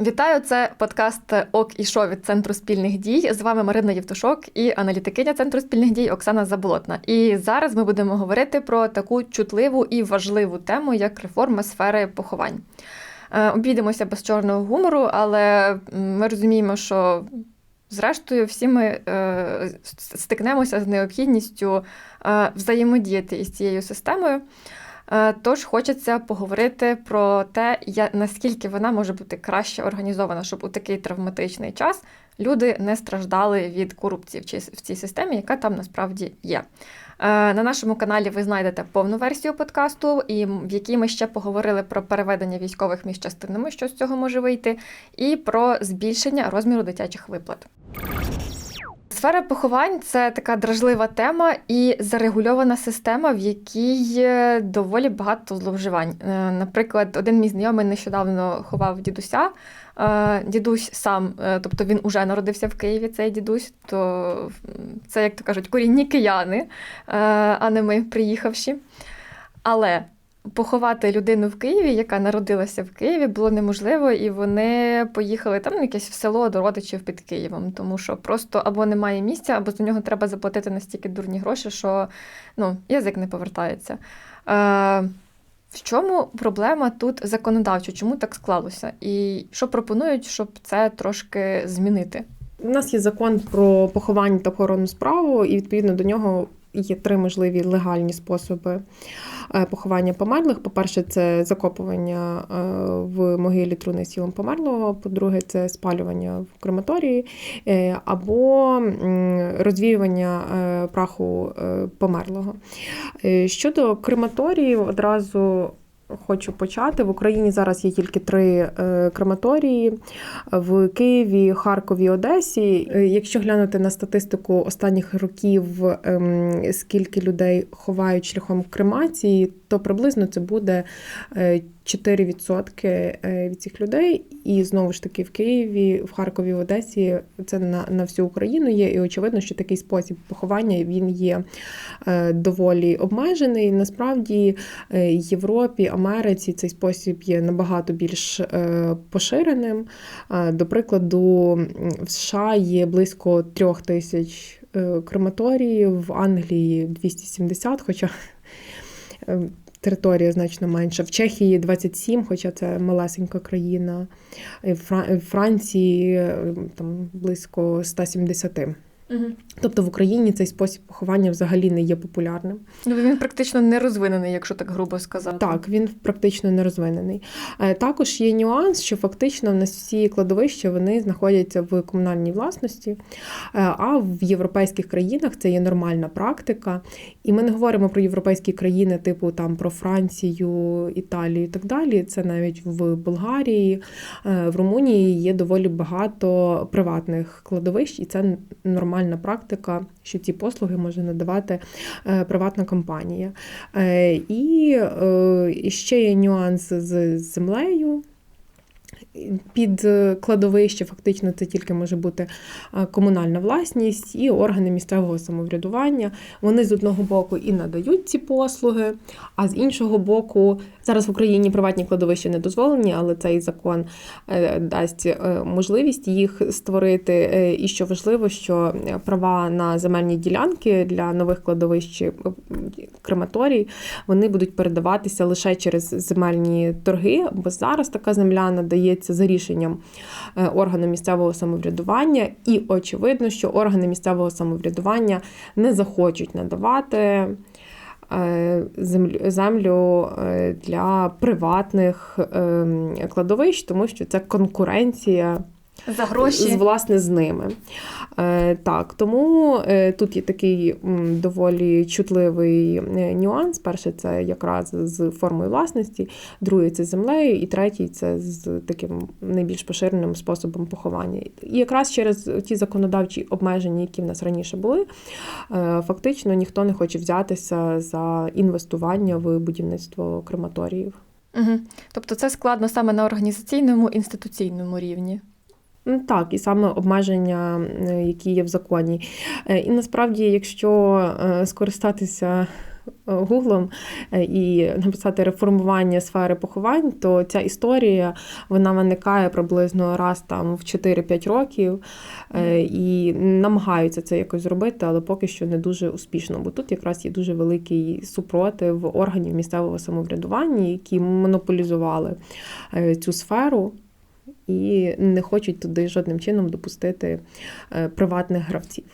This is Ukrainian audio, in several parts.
Вітаю, це подкаст ОК і Шо від Центру спільних дій. З вами Марина Євтушок і аналітикиня Центру спільних дій Оксана Заболотна. І зараз ми будемо говорити про таку чутливу і важливу тему, як реформа сфери поховань. Е, Обійдемося без чорного гумору, але ми розуміємо, що зрештою всі ми е, стикнемося з необхідністю е, взаємодіяти із цією системою. Е, Тож хочеться поговорити про те, наскільки вона може бути краще організована, щоб у такий травматичний час люди не страждали від корупції в цій- системі, яка там насправді є. Е, На нашому каналі ви знайдете повну версію подкасту, і в якій ми ще поговорили про переведення військових між частинами, що з цього може вийти, і про збільшення розміру дитячих виплат. Сфера поховань це така дражлива тема і зарегульована система, в якій доволі багато зловживань. Е, Наприклад, один мій знайомий нещодавно ховав дідуся. Е, Дідусь сам, е, тобто він уже народився в Києві, цей дідусь, то це, як то кажуть, корінні кияни, а не ми приїхавші. Але поховати людину в Києві, яка народилася в Києві, було неможливо, і вони поїхали там якесь в село до родичів під Києвом, тому що просто або немає місця, або за нього треба заплатити настільки дурні гроші, що ну, язик не повертається. Е, в чому проблема тут законодавча? Чому так склалося? І що пропонують, щоб це трошки змінити? У нас є закон про поховання та охоронну справу, і відповідно до нього є три можливі легальні способи е, поховання померлих. По-перше, це закопування е, в могилі труни з тілом померлого. По-друге, це спалювання в крематорії, е, або розвіювання праху померлого. Щодо крематорії, одразу. Хочу почати. В Україні зараз є тільки три е, крематорії в Києві, Харкові, Одесі. Е, Якщо глянути на статистику останніх років, ем, скільки людей ховають шляхом кремації, то приблизно це буде е, 4% е, від цих людей. І знову ж таки в Києві, в Харкові, в Одесі це на, на всю Україну є. І очевидно, що такий спосіб поховання він є е, доволі обмежений. Насправді е, Європі, Америці цей спосіб є набагато більш поширеним. До прикладу, в США є близько трьох тисяч крематоріїв, в Англії 270, хоча територія значно менша. В Чехії 27, хоча це малесенька країна. В Фра- Франції е, там близько 170. Тобто в Україні цей спосіб поховання взагалі не є популярним. Ну, він практично не розвинений, якщо так грубо сказати. Так, він практично не розвинений. Е, Також є нюанс, що фактично в нас всі кладовища вони знаходяться в комунальній власності, е, а в європейських країнах це є нормальна практика. І ми не говоримо про європейські країни, типу там про Францію, Італію і так далі. Це навіть в Болгарії, е, в Румунії є доволі багато приватних кладовищ, і це нормальна практика, що ці послуги може надавати е, приватна компанія. Е, е, і ще є нюанс з землею. Під е, кладовище фактично це тільки може бути е, комунальна власність і органи місцевого самоврядування. Вони з одного боку і надають ці послуги, а з іншого боку, зараз в Україні приватні кладовища не дозволені, але цей закон е, дасть можливість їх створити. І що важливо, що права на земельні ділянки для нових кладовищ крематорій вони будуть передаватися лише через земельні торги, бо зараз така земля надається за рішенням е, органу місцевого самоврядування, і очевидно, що органи місцевого самоврядування не захочуть надавати. е, Землю, землю е, для приватних ем, кладовищ, тому що це конкуренція За гроші. з власне з ними. Е, так, тому е, тут є такий м, доволі чутливий е, нюанс. Перше, це якраз з формою власності, другий це з землею, і третій це з таким найбільш поширеним способом поховання. І якраз через ті законодавчі обмеження, які в нас раніше були, е, фактично ніхто не хоче взятися за інвестування в будівництво крематоріїв. Угу. Тобто це складно саме на організаційному інституційному рівні. Ну, Так, і саме обмеження, е, які є в законі. Е, І насправді, якщо е, скористатися гуглом і написати реформування сфери поховань, то ця історія вона виникає приблизно раз там в 4-5 років і намагаються це якось зробити, але поки що не дуже успішно. Бо тут якраз є дуже великий супротив органів місцевого самоврядування, які монополізували цю сферу. І не хочуть туди жодним чином допустити е, приватних гравців.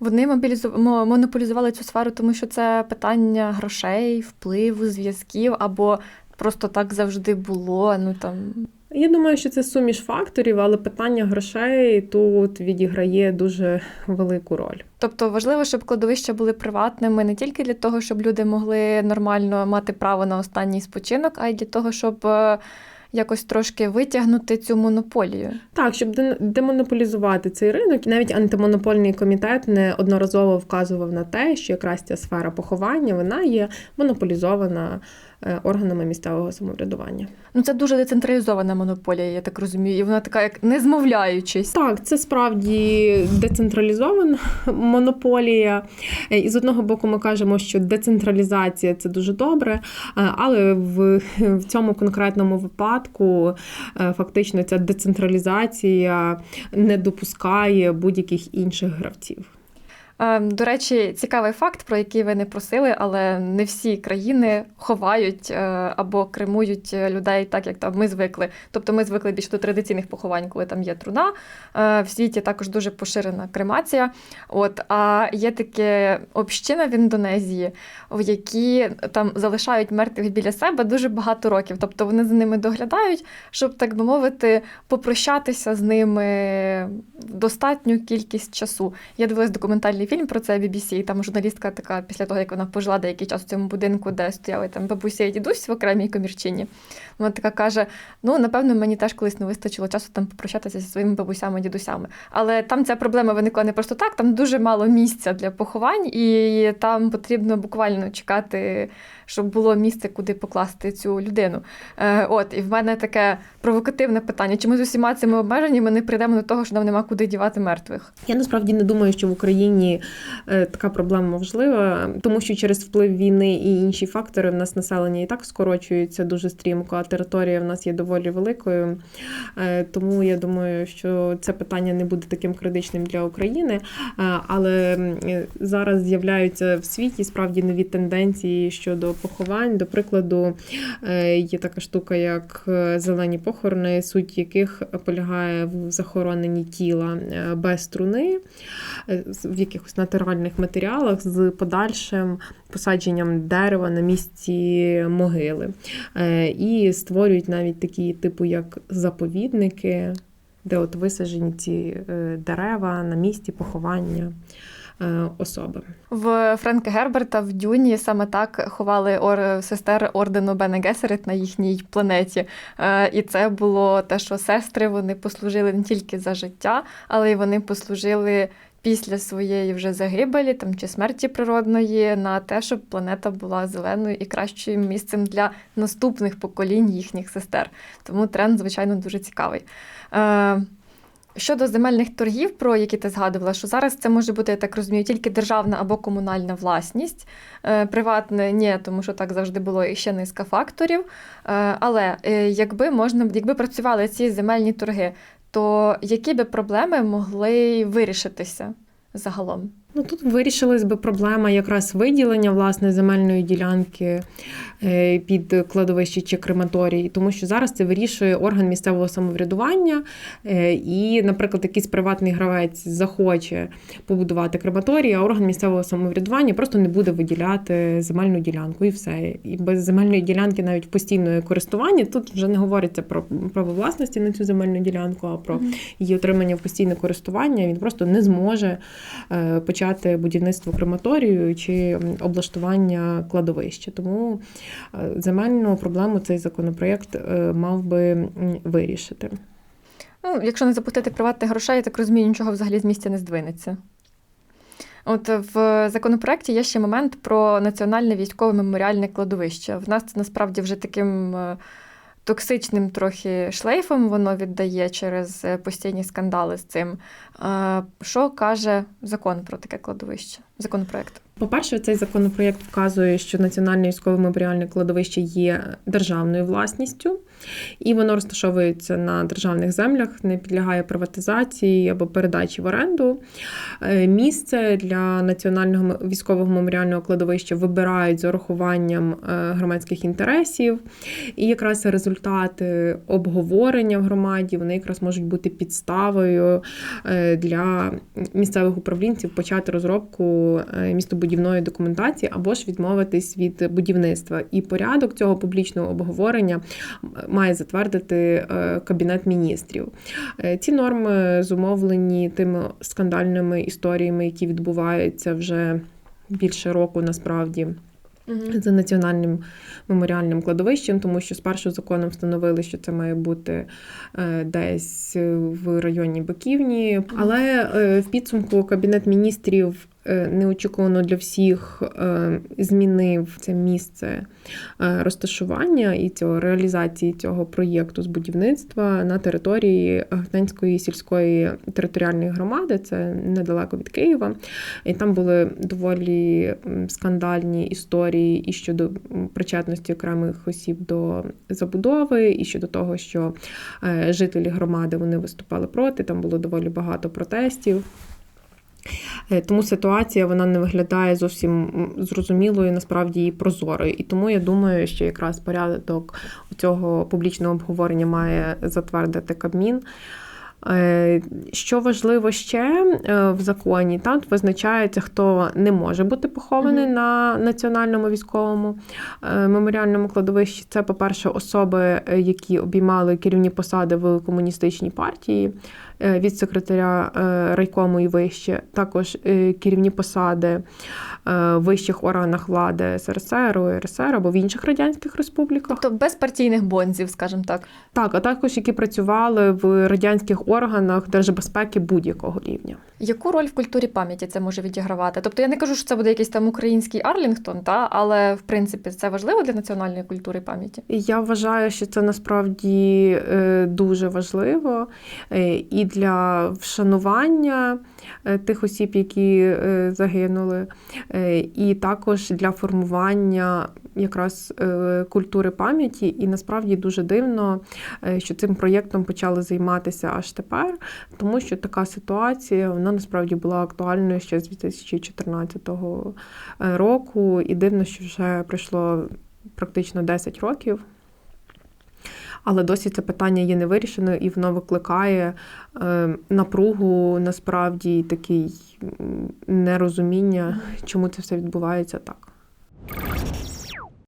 Вони мобілізу... монополізували цю сферу, тому що це питання грошей, впливу, зв'язків, або просто так завжди було. Ну там Я думаю, що це суміш факторів, але питання грошей тут відіграє дуже велику роль. Тобто важливо, щоб кладовища були приватними не тільки для того, щоб люди могли нормально мати право на останній спочинок, а й для того, щоб е, якось трошки витягнути цю монополію. Так, щоб демонополізувати цей ринок, навіть антимонопольний комітет неодноразово вказував на те, що якраз ця сфера поховання вона є монополізована органами місцевого самоврядування. Ну це дуже децентралізована монополія, я так розумію, і вона така, як не змовляючись. Так, це справді децентралізована монополія. Е, І з одного боку, ми кажемо, що децентралізація це дуже добре, е, але в, в цьому конкретному випадку е, фактично ця децентралізація не допускає будь-яких інших гравців. Е, До речі, цікавий факт, про який ви не просили, але не всі країни ховають е, або кремують людей так, як там ми звикли. Тобто ми звикли більше до традиційних поховань, коли там є труна. Е, В світі також дуже поширена кремація. От, а є таке община в Індонезії, в які там залишають мертвих біля себе дуже багато років. Тобто вони за ними доглядають, щоб, так би мовити, попрощатися з ними достатню кількість часу. Я дивилась документальний фільм про це BBC, і там журналістка така, після того, як вона пожила деякий час у цьому будинку, де стояли там бабуся і дідусь в окремій комірчині. Вона така каже: ну, напевно, мені теж колись не вистачило часу там попрощатися зі своїми бабусями і дідусями. Але там ця проблема виникла не просто так, там дуже мало місця для поховань, і там потрібно буквально чекати, щоб було місце, куди покласти цю людину. Е, от, і в мене таке провокативне питання: чи ми з усіма цими обмеженнями не прийдемо до того, що нам нема куди дівати мертвих? Я насправді не думаю, що в Україні е, така проблема важлива, тому що через вплив війни і інші фактори в нас населення і так скорочується дуже стрімко, а територія в нас є доволі великою. Е, Тому я думаю, що це питання не буде таким критичним для України. Е, Але зараз з'являються в світі справді нові тенденції щодо поховань. До прикладу, є така штука, як зелені похорони, суть яких полягає в захороненні тіла без труни з- в якихось натуральних матеріалах з подальшим посадженням дерева на місці могили. Е, І створюють навіть такі, типу, як заповідники, де от висаджені ці е, дерева на місці поховання е, особи. В Френка Герберта в Дюні саме так ховали ор... сестер ордену Бене Гесерит на їхній планеті. Е, і це було те, що сестри вони послужили не тільки за життя, але й вони послужили після своєї вже загибелі там чи смерті природної на те, щоб планета була зеленою і кращим місцем для наступних поколінь їхніх сестер. Тому тренд, звичайно, дуже цікавий. Е, Щодо земельних торгів, про які ти згадувала, що зараз це може бути, я так розумію, тільки державна або комунальна власність. Е, Приватне ні, тому що так завжди було і ще низка факторів. Е, Але якби можна якби працювали ці земельні торги, то які би проблеми могли вирішитися загалом? Ну тут вирішилась би проблема якраз виділення власне земельної ділянки е, під кладовище чи крематорій, тому що зараз це вирішує орган місцевого самоврядування. е, І, наприклад, якийсь приватний гравець захоче побудувати крематорій, а орган місцевого самоврядування просто не буде виділяти земельну ділянку і все. І без земельної ділянки навіть в постійне користування тут вже не говориться про право власності на цю земельну ділянку, а про її отримання в постійне користування. Він просто не зможе е, почати будівництво крематорію чи облаштування кладовища. Тому е, земельну проблему цей законопроєкт е, мав би вирішити. Ну, якщо не запустити приватних грошей, я так розумію, нічого взагалі з місця не здвинеться. От в законопроекті є ще момент про національне військове меморіальне кладовище. В нас це насправді вже таким е, токсичним трохи шлейфом воно віддає через е, постійні скандали з цим. Е, Що каже закон про таке кладовище? Законопроект. По-перше, цей законопроєкт вказує, що національне військове меморіальне кладовище є державною власністю, і воно розташовується на державних землях, не підлягає приватизації або передачі в оренду. Е, Місце для національного військового меморіального кладовища вибирають з урахуванням е, громадських інтересів, і якраз результати обговорення в громаді вони якраз можуть бути підставою е, для місцевих управлінців почати розробку е, містобудівної документації або ж відмовитись від будівництва. І порядок цього публічного обговорення має затвердити е, Кабінет міністрів. Е, Ці норми зумовлені тими скандальними історіями, які відбуваються вже більше року насправді за національним меморіальним кладовищем, тому що спершу законом встановили, що це має бути е, десь в районі Баківні. Але в підсумку Кабінет міністрів неочікувано для всіх е, змінив це місце е, розташування і цього реалізації цього проєкту з будівництва на території Гненської сільської територіальної громади. Це недалеко від Києва. І там були доволі скандальні історії і щодо причетності окремих осіб до забудови, і щодо того, що е, жителі громади вони виступали проти. Там було доволі багато протестів. Е, Тому ситуація вона не виглядає зовсім зрозумілою, насправді і прозорою. І тому я думаю, що якраз порядок цього публічного обговорення має затвердити Кабмін. Е, Що важливо ще е, в законі, там визначається, хто не може бути похований Мгм. на національному військовому е, меморіальному кладовищі. Це, по-перше, особи, які обіймали керівні посади в комуністичній партії від секретаря райкому і вище, також керівні посади в вищих органах влади СРСР, УРСР або в інших радянських республіках. Тобто без партійних бонзів, скажімо так. Так, а також які працювали в радянських органах держбезпеки будь-якого рівня. Яку роль в культурі пам'яті це може відігравати? Тобто я не кажу, що це буде якийсь там український Арлінгтон, та але в принципі це важливо для національної культури пам'яті. Я вважаю, що це насправді е, дуже важливо е, і для вшанування е, тих осіб, які загинули, і також для формування якраз е, культури пам'яті. І насправді дуже дивно, е, що цим проєктом почали займатися аж тепер, тому що така ситуація вона насправді була актуальною ще з 2014 е, року, і дивно, що вже пройшло практично 10 років. Але досі це питання є невирішеною, і воно викликає напругу, насправді, такий нерозуміння, чому це все відбувається так.